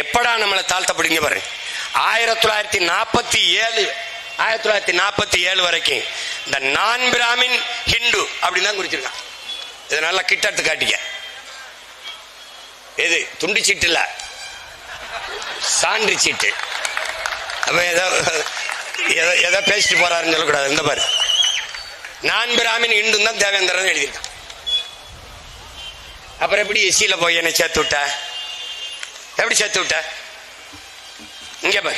எப்படா நம்மளை தாழ்த்தப்படுங்க பாரு ஆயிரத்தி தொள்ளாயிரத்தி நாற்பத்தி ஏழு ஆயிரத்தி தொள்ளாயிரத்தி நாற்பத்தி ஏழு வரைக்கும் இந்த நான் பிராமின் ஹிந்து அப்படின்னு தான் குறிச்சிருக்கான். இதை நல்லா கிட்ட எடுத்து காட்டிக்க. எது? துண்டு சீட்டு இல்ல சான்று சீட்டு. அப்ப ஏதோ ஏதோ ஏதோ பேசிட்டு போறாருன்னு சொல்லக்கூடாது. இந்த பாரு. நான் பிராமின் இந்து தான் தேவேந்திரன் எழுதியிருக்கான். அப்புறம் எப்படி எஸ்சியில் போய் என்னை சேர்த்து விட்ட? எப்படி சேர்த்து விட்ட? இங்க பாரு.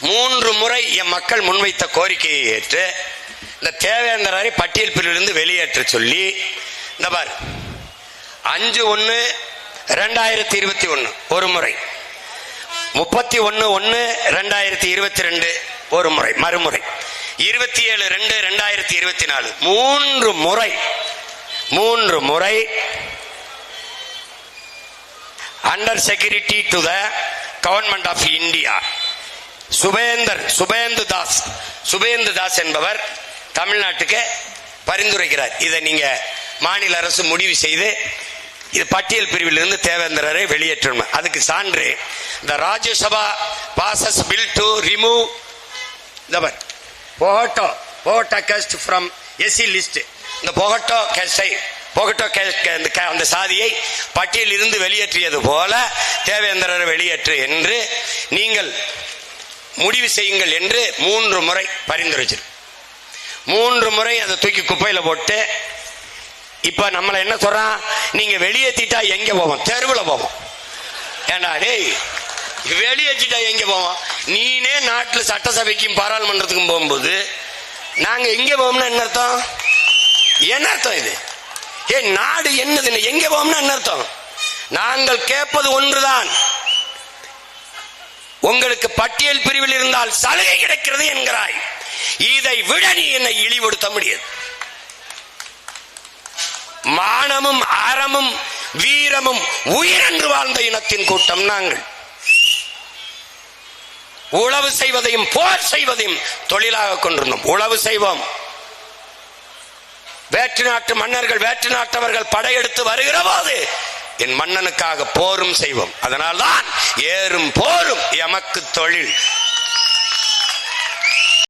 மூன்று முறை என் மக்கள் முன்வைத்த கோரிக்கையை ஏற்று இந்த தேவேந்திரரை பட்டியல் பிரிவிலிருந்து வெளியேற்ற சொல்லி இந்த பாரு. அஞ்சு ஒன்று ரெண்டாயிரத்தி இருபத்தி ஒன்று ஒரு முறை. முப்பத்தி ஒன்று ஒன்று ரெண்டாயிரத்தி இருபத்தி ரெண்டு ஒரு முறை மறுமுறை. இருபத்தி ஏழு ரெண்டு ரெண்டாயிரத்தி இருபத்தி நாலு. மூன்று முறை மூன்று முறை under security to the government of India Subhender Subhendu Das Subhendu Das என்பவர் தமிழ்நாட்டுக்கு பரிந்துரைக்கிறார். இதை நீங்க மாநில அரசு முடிவு செய்து இது பட்டியல் பிரிவிலிருந்து தேவேந்திரரை வெளியேற்றணும். அதுக்கு சான்று இந்த Rajya Sabha passes bill to remove தவர் Bhogta Bhogta caste from SC list இந்த போகட்டோ கேஸ்டை போகட்டோ அந்த சாதியை பட்டியலில் இருந்து வெளியேற்றியது போல தேவேந்திரரை வெளியேற்று என்று நீங்கள் முடிவு செய்யுங்கள் என்று மூன்று முறை பரிந்துரைச்சிரு மூன்று முறை அதை தூக்கி குப்பையில் போட்டு இப்ப நம்மளை என்ன சொல்றான்? நீங்க வெளியேற்றிட்டா எங்க போவோம்? தெருவில் போவோம். ஏண்டா டேய் வெளியேற்றிட்டா எங்க போவோம்? நீனே நாட்டில் சட்டசபைக்கும் பாராளுமன்றத்துக்கும் போகும்போது நாங்க எங்க போவோம்னா என்ன அர்த்தம்? என்ன அர்த்தம் இது? ஏ நாடு என்னது? எங்க போம்னா என்ன அர்த்தம்? நாங்கள் கேட்பது ஒன்றுதான். உங்களுக்கு பட்டியல் பிரிவில் இருந்தால் சலுகை கிடைக்கிறது என்கிறாய். இதை விட நீ என்னை இழிவுபடுத்த முடியாது மானமும் அறமும் வீரமும் உயிரென்று வாழ்ந்த இனத்தின் கூட்டம் நாங்கள். உழவு செய்வதையும் போர் செய்வதையும் தொழிலாக கொண்டிருந்தோம். உழவு செய்வோம். வேற்று நாட்டு மன்னர்கள் வேற்று நாட்டவர்கள் படையெடுத்து வருகிற போது என் மன்னனுக்காக போரும் செய்வோம். அதனால்தான் ஏறும் போரும் எமக்கு தொழில்.